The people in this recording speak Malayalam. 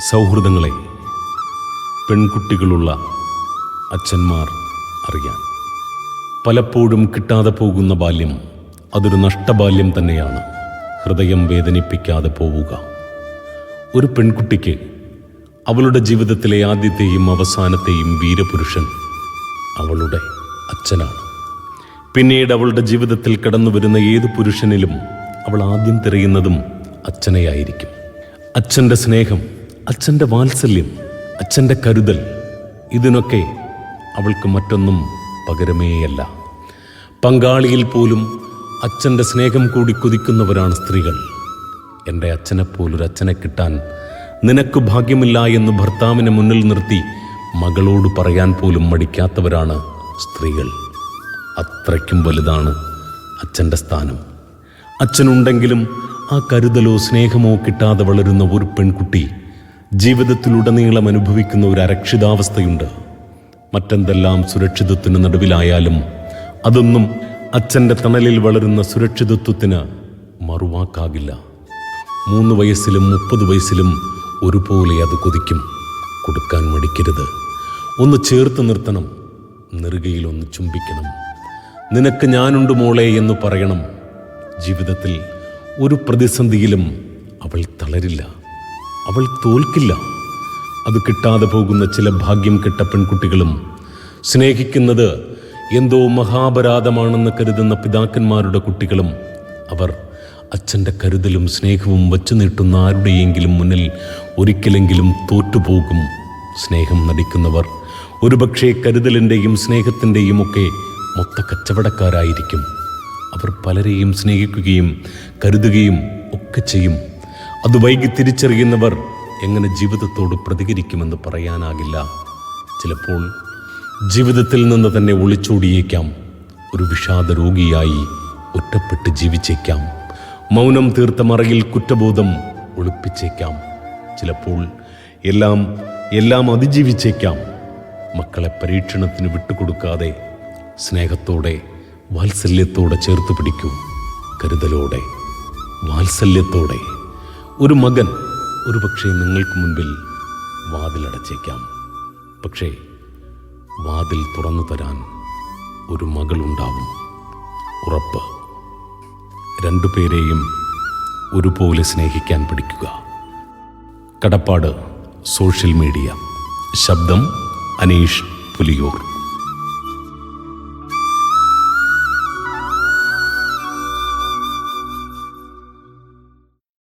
സൗഹൃദങ്ങളെ പെൺകുട്ടികളുള്ള അച്ഛന്മാർ അറിയാൻ. പലപ്പോഴും കിട്ടാതെ പോകുന്ന ബാല്യം അതൊരു നഷ്ടബാല്യം തന്നെയാണ്. ഹൃദയം വേദനിപ്പിക്കാതെ പോവുക. ഒരു പെൺകുട്ടിക്ക് അവളുടെ ജീവിതത്തിലെ ആദ്യത്തെയും അവസാനത്തെയും വീരപുരുഷൻ അവളുടെ അച്ഛനാണ്. പിന്നീട് അവളുടെ ജീവിതത്തിൽ കടന്നു വരുന്ന ഏത് പുരുഷനിലും അവൾ ആദ്യം തിരയുന്നതും അച്ഛനെയായിരിക്കും. അച്ഛന്റെ സ്നേഹം അച്ഛന്റെ വാത്സല്യം അച്ഛന്റെ കരുതൽ ഇതിനൊക്കെ അവൾക്ക് മറ്റൊന്നും പകരമേയല്ല. പങ്കാളിയിൽ പോലും അച്ഛന്റെ സ്നേഹം കൂടി കൊതിക്കുന്നവരാണ് സ്ത്രീകൾ. എന്റെ അച്ഛനെപ്പോലൊരു അച്ഛനെ കിട്ടാൻ നിനക്ക് ഭാഗ്യമില്ല എന്ന് ഭർത്താവിനെ മുന്നിൽ നിർത്തി മകളോട് പറയാൻ പോലും മടിക്കാത്തവരാണ് സ്ത്രീകൾ. അത്രയ്ക്കും വലുതാണ് അച്ഛന്റെ സ്ഥാനം. അച്ഛനുണ്ടെങ്കിലും ആ കരുതലോ സ്നേഹമോ കിട്ടാതെ വളരുന്ന ഒരു പെൺകുട്ടി ജീവിതത്തിലുടനീളം അനുഭവിക്കുന്ന ഒരു അരക്ഷിതാവസ്ഥയുണ്ട്. മറ്റെന്തെല്ലാം സുരക്ഷിതത്വത്തിന് നടുവിലായാലും അതൊന്നും അച്ഛന്റെ തണലിൽ വളരുന്ന സുരക്ഷിതത്വത്തിന് മറുവാക്കാകില്ല. മൂന്ന് വയസ്സിലും മുപ്പത് വയസ്സിലും ഒരുപോലെ അത് കൊതിക്കും. കൊടുക്കാൻ മടിക്കരുത്. ഒന്ന് ചേർത്ത് നിർത്തണം. നെറുകയിൽ ഒന്ന് ചുംബിക്കണം. നിനക്ക് ഞാനുണ്ട് മോളെ എന്ന് പറയണം. ജീവിതത്തിൽ ഒരു പ്രതിസന്ധിയിലും അവൾ തളരില്ല. അവൾ തോൽക്കില്ല. അത് കിട്ടാതെ പോകുന്ന ചില ഭാഗ്യം കെട്ട പെൺകുട്ടികളും സ്നേഹിക്കുന്നത് എന്തോ മഹാപരാധമാണെന്ന് കരുതുന്ന പിതാക്കന്മാരുടെ കുട്ടികളും അവർ അച്ഛന്റെ കരുതലും സ്നേഹവും വച്ചു നീട്ടുന്ന ആരുടെയെങ്കിലും മുന്നിൽ ഒരിക്കലെങ്കിലും തോറ്റുപോകും. സ്നേഹം നടിക്കുന്നവർ ഒരുപക്ഷെ കരുതലിന്റെയും സ്നേഹത്തിന്റെയും ഒക്കെ മൊത്ത കച്ചവടക്കാരായിരിക്കും. അവർ പലരെയും സ്നേഹിക്കുകയും കരുതുകയും ഒക്കെ ചെയ്യും. അത് വൈകി തിരിച്ചറിയുന്നവർ എങ്ങനെ ജീവിതത്തോട് പ്രതികരിക്കുമെന്ന് പറയാനാകില്ല. ചിലപ്പോൾ ജീവിതത്തിൽ നിന്ന് തന്നെ ഒളിച്ചോടിയേക്കാം. ഒരു വിഷാദ രോഗിയായി ഒറ്റപ്പെട്ട് ജീവിച്ചേക്കാം. മൗനം തീർത്ത മറയിൽ കുറ്റബോധം ഒളിപ്പിച്ചേക്കാം. ചിലപ്പോൾ എല്ലാം എല്ലാം അതിജീവിച്ചേക്കാം. മക്കളെ പരീക്ഷണത്തിന് വിട്ടുകൊടുക്കാതെ സ്നേഹത്തോടെ വാത്സല്യത്തോടെ ചേർത്ത് പിടിക്കൂ. കരുതലോടെ വാത്സല്യത്തോടെ. ഒരു മകൻ ഒരു പക്ഷേ നിങ്ങൾക്ക് മുൻപിൽ വാതിലടച്ചേക്കാം. പക്ഷേ വാതിൽ തുറന്നു തരാൻ ഒരു മകളുണ്ടാവും ഉറപ്പ്. രണ്ടുപേരെയും ഒരുപോലെ സ്നേഹിക്കാൻ പഠിക്കുക കടപ്പാട് സോഷ്യൽ മീഡിയ. ശബ്ദം അനീഷ് പുലിയൂർ.